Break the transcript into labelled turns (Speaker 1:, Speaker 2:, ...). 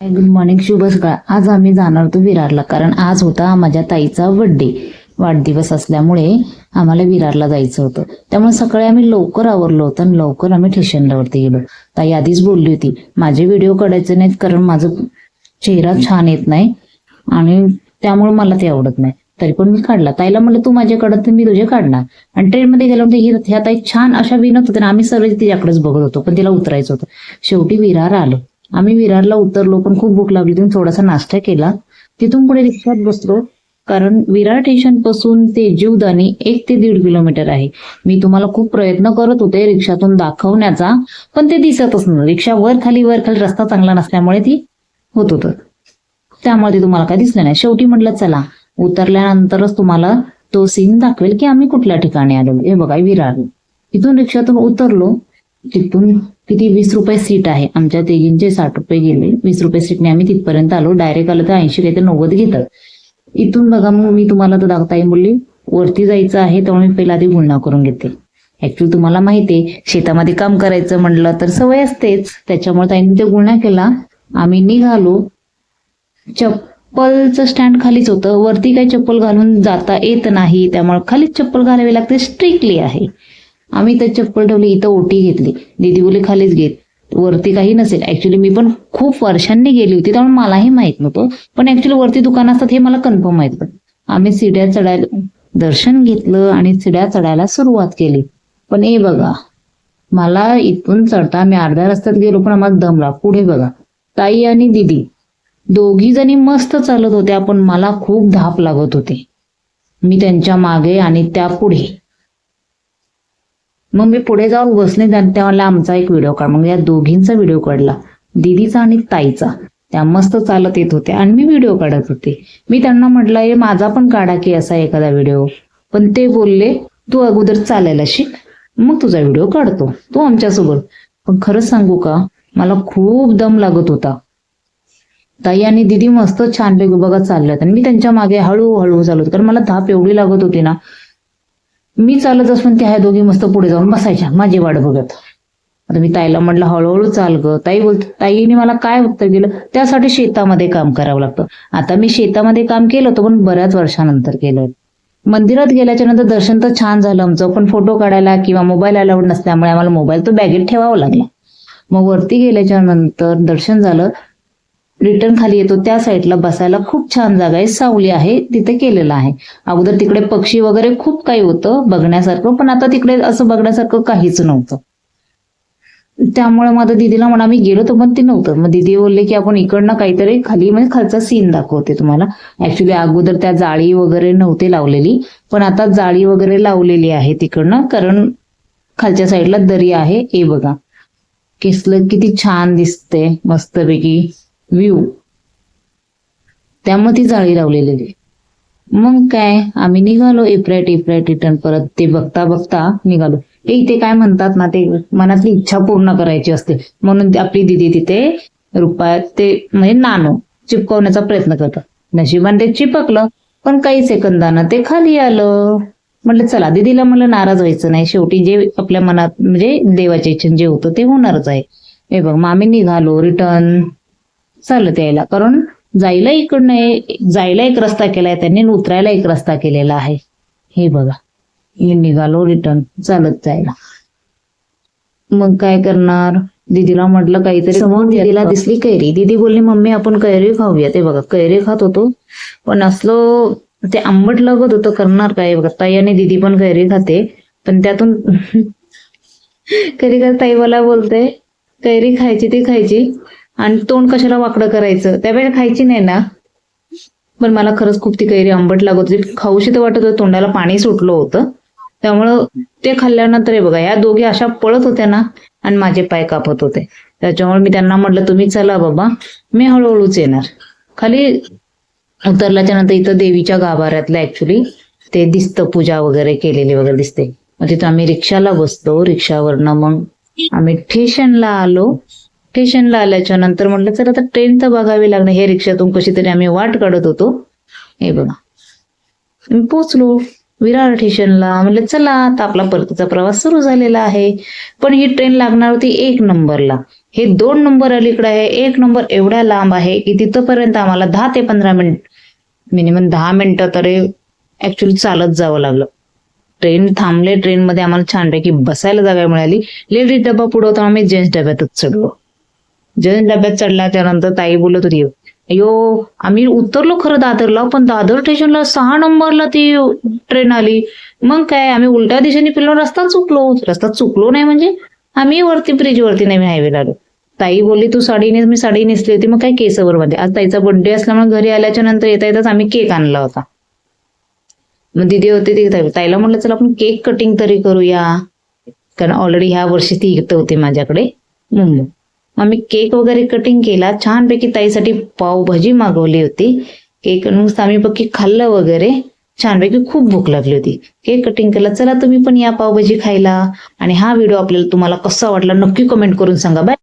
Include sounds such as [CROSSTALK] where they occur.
Speaker 1: Good morning शुभ सकाळ. आज आम्ही जाणार होतो विरारला कारण आज होता माझ्या ताईचा बर्थडे वाढदिवस असल्यामुळे आम्हाला विरारला जायचं होतं. त्यामुळे सकाळी आम्ही लवकर आवरलो होतं आणि लवकर आम्ही ठेशनलावरती गेलो. ताई आधीच बोलली होती माझे व्हिडिओ काढायचे नाहीत कारण माझं चेहरा छान येत नाही आणि त्यामुळे मला ते आवडत नाही. तरी पण मी काढला. ताईला म्हणलं तू माझे काढत तर मी तुझे काढणार. आणि ट्रेनमध्ये गेल्यानंतर ही ह्या ताई छान अशा विनत होत्या. आम्ही सर्व तिच्याकडेच बघत होतो पण तिला उतरायचं होतं. शेवटी विरार आलो. आम्ही विरारला उतरलो पण खूप भूक लागली तिथून थोडासा नाश्ता केला. तिथून पुढे रिक्षात बसलो कारण विरार स्टेशनपासून ते जीवदानी एक ते दीड किलोमीटर आहे. मी तुम्हाला खूप प्रयत्न करत होते रिक्षातून दाखवण्याचा पण ते दिसतच नव्हतं. रिक्षा वर खाली वर खाली रस्ता चांगला नसल्यामुळे ती होत होतं. त्यामुळे ते तुम्हाला काय दिसलं नाही. शेवटी म्हटलं चला उतरल्यानंतरच तुम्हाला तो सीन दाखवेल की आम्ही कुठल्या ठिकाणी आलो हे बघा विरार. तिथून रिक्षातून उतरलो. तिथून किती वीस रुपये सीट आहे. आमच्या तिघींचे साठ रुपये गेले. वीस रुपये सीटने आम्ही तिथपर्यंत आलो. डायरेक्ट आलं तर ऐंशी काही नव्वद घेतात. इथून बघा मग मी तुम्हाला तर दाखवता बोलली वरती जायचं आहे त्यामुळे मी पहिला आधी गुन्हा करून घेते. ऍक्च्युली तुम्हाला माहिती आहे शेतामध्ये काम करायचं म्हणलं तर सवय असतेच. त्याच्यामुळे ताईने ते गुन्हा केला. आम्ही निघालो. चप्पलचं स्टँड खालीच होतं. वरती काही चप्पल घालून जाता येत नाही. त्यामुळे खालीच चप्पल घालावी लागते. स्ट्रिक्टली आहे. आम्ही तर चप्पल ठेवली इथं ओटी घेतली. दीदी बोले खालीच घेत. वरती काही नसेल. ऍक्च्युली मी पण खूप वर्षांनी गेली होती त्यामुळे मलाही माहीत नव्हतं. पण ऍक्च्युली वरती दुकान असतात हे मला कन्फर्म माहीत होतं आम्ही सिड्या चढायला दर्शन घेतलं आणि सिड्या चढायला सुरुवात केली. पण हे बघा मला इथून चढता मी अर्ध्या रस्त्यात गेलो पण आम्हाला दमला पुढे बघा ताई आणि दिदी दोघी जणी मस्त चालत होत्या पण मला खूप धाप लागत होते. मी त्यांच्या मागे आणि त्या पुढे. मग मी पुढे जाऊन बसले आणि आमचा एक व्हिडिओ काढ. मग या दोघींचा व्हिडिओ काढला. दिदीचा आणि ताईचा. त्या मस्त चालत येत होत्या. आणि मी व्हिडिओ काढत होते. मी त्यांना म्हटलं हे माझा पण काढा की असा एखादा व्हिडिओ पण ते बोलले तू अगोदर चालायला शिक. मग तुझा व्हिडिओ काढतो. तू आमच्यासोबत. पण खरंच सांगू का? मला खूप दम लागत होता. ताई आणि दिदी मस्त छानपैकी बघा चालल्यात. आणि मी त्यांच्या मागे हळूहळू चालत कारण मला धाप एवढी लागत होती ना मी चालत असून त्या ह्या दोघी मस्त पुढे जाऊन बसायच्या माझी वाट बघत. आता मी ताईला म्हटलं हळूहळू चाल ग. ताई बोलत ताईने मला काय उत्तर दिलं? त्यासाठी शेतामध्ये काम करावं लागतं. आता मी शेतामध्ये काम केलं होतं पण बऱ्याच वर्षानंतर केलं. मंदिरात गेल्याच्यानंतर दर्शन तर छान झालं आमचं पण फोटो काढायला किंवा मोबाईल अलाउड नसल्यामुळे आम्हाला मोबाईल तो बॅगेत ठेवावा लागला. मग वरती गेल्याच्यानंतर दर्शन झालं. रिटर्न खाली येतो. त्या साईडला बसायला खूप छान जागा आहे. सावली आहे. तिथे केलेलं आहे. अगोदर तिकडे पक्षी वगैरे खूप काही होतं बघण्यासारखं पण आता तिकडे असं बघण्यासारखं काहीच नव्हतं. त्यामुळे माझं दिदीला म्हणा मी गेलो तर पण ते नव्हतं. मग दिदी बोलले की आपण इकडनं काहीतरी खाली म्हणजे खालचा सीन दाखवते तुम्हाला. ऍक्च्युली अगोदर त्या जाळी वगैरे नव्हते लावलेली पण आता जाळी वगैरे लावलेली आहे तिकडनं कारण खालच्या साईडला दरी आहे. हे बघा. केसलं किती छान दिसते मस्तपैकी. व्ह्यू त्यामध्ये ती जाळी लावलेली आहे. मग काय? आम्ही निघालो एप्राईट एप्राईट रिटर्न परत. ते बघता बघता निघालो. हे इथे काय म्हणतात ना ते मनातली इच्छा पूर्ण करायची असते. म्हणून आपली दिदी तिथे रुपयात ते म्हणजे नाणं चिपकवण्याचा प्रयत्न करतात. नशिबाने ते चिपकलं पण काही सेकंदानं ते खाली आलं. म्हटलं चला दिदीला म्हणलं नाराज व्हायचं नाही. शेवटी जे आपल्या मनात म्हणजे देवाच्या इच्छेने जे होतं ते होणारच आहे. हे बघ मग आम्ही निघालो रिटर्न चालत यायला. कारण जायला इकडनं जायला एक रस्ता केलाय त्यांनी उतरायला एक रस्ता केलेला आहे. हे बघा. हे निघालो रिटर्न चालत जायला. मग काय करणार? दीदीला म्हटलं काहीतरी समोर दीदीला दिसली कैरी. दीदी बोलली मम्मी आपण कैरी खाऊया ते बघा कैरी खात होतो. पण असलो ते आंबट लागत होतं करणार काय? बघा ताई आणि दीदी पण कैरी खाते. पण त्यातून [LAUGHS] कधी कधी ताई मला बोलते कैरी खायची ती खायची. आणि तोंड कशाला वाकडं करायचं? त्यावेळेला खायची नाही ना. पण मला खरंच खूप ती कैरी आंबट लागत होती. खाऊशी तर वाटत होतं तोंडाला पाणी सुटलं होतं. त्यामुळं ते खाल्ल्यानंतर हे बघा या दोघी अशा पळत होत्या ना आणि माझे पाय कापत होते. त्याच्यामुळे मी त्यांना म्हटलं तुम्ही चला बाबा मी हळूहळूच येणार. खाली उतरल्याच्या नंतर इथं देवीच्या गाभाऱ्यातलं ऍक्च्युली ते दिसतं पूजा वगैरे केलेली वगैरे दिसते. मग तिथं आम्ही रिक्षाला बसतो रिक्षावरनं मग आम्ही स्टेशनला आलो. स्टेशनला आल्याच्यानंतर म्हटलं चला आता ट्रेन तर बघावी लागणार. हे रिक्षातून कशी तरी आम्ही वाट काढत होतो. हे बघा. मी पोचलो विरार स्टेशनला म्हटलं चला आता आपला परतीचा प्रवास सुरू झालेला आहे. पण ही ट्रेन लागणार होती एक नंबरला. हे दोन नंबर अलीकडे आहे. एक नंबर एवढा लांब आहे की तिथपर्यंत आम्हाला दहा ते पंधरा मिनिट मिनिमम दहा मिनिटं तरी ऍक्च्युली चालत जावं लागलं. ट्रेन थांबले. ट्रेनमध्ये आम्हाला छानपैकी बसायला जागा मिळाली. लेडीज डबा पुढवता आम्ही. जेंट्स डब्यातच चढलो जेंट्स डब्यात चढला त्यानंतर ताई बोलत होती अयो आम्ही उतरलो खरं दादरला पण दादर स्टेशनला सहा नंबरला ती ट्रेन आली. मग काय आम्ही उलट्या दिशेने फिरलो रस्ता चुकलो. रस्ता चुकलो नाही म्हणजे आम्ही वरती ब्रिज वरती नाही हायवे आलो. ताई बोलली तू साडी नेस मी साडी नेसली होती मग काय केसवर मध्ये आज ताईचा बर्थडे असल्यामुळे घरी आल्याच्यानंतर येता येताच आम्ही केक आणला होता. मग दिदी होते ती ताई- ताईला म्हटलं चला आपण केक कटिंग तरी करूया. कारण ऑलरेडी ह्या वर्षी ती इथं होती माझ्याकडे मुंबई. आम्ही केक वगैरे कटिंग केला. छानपैकी ताईसाठी पावभाजी मागवली होती. केक नुसतं आम्ही पक्की खाल्लं वगैरे. छानपैकी खूप भूक लागली होती. केक कटिंग केला. चला तुम्ही पण या पावभाजी खायला. आणि हा व्हिडिओ आपल्याला तुम्हाला कसा वाटला नक्की कमेंट करून सांगा. बाय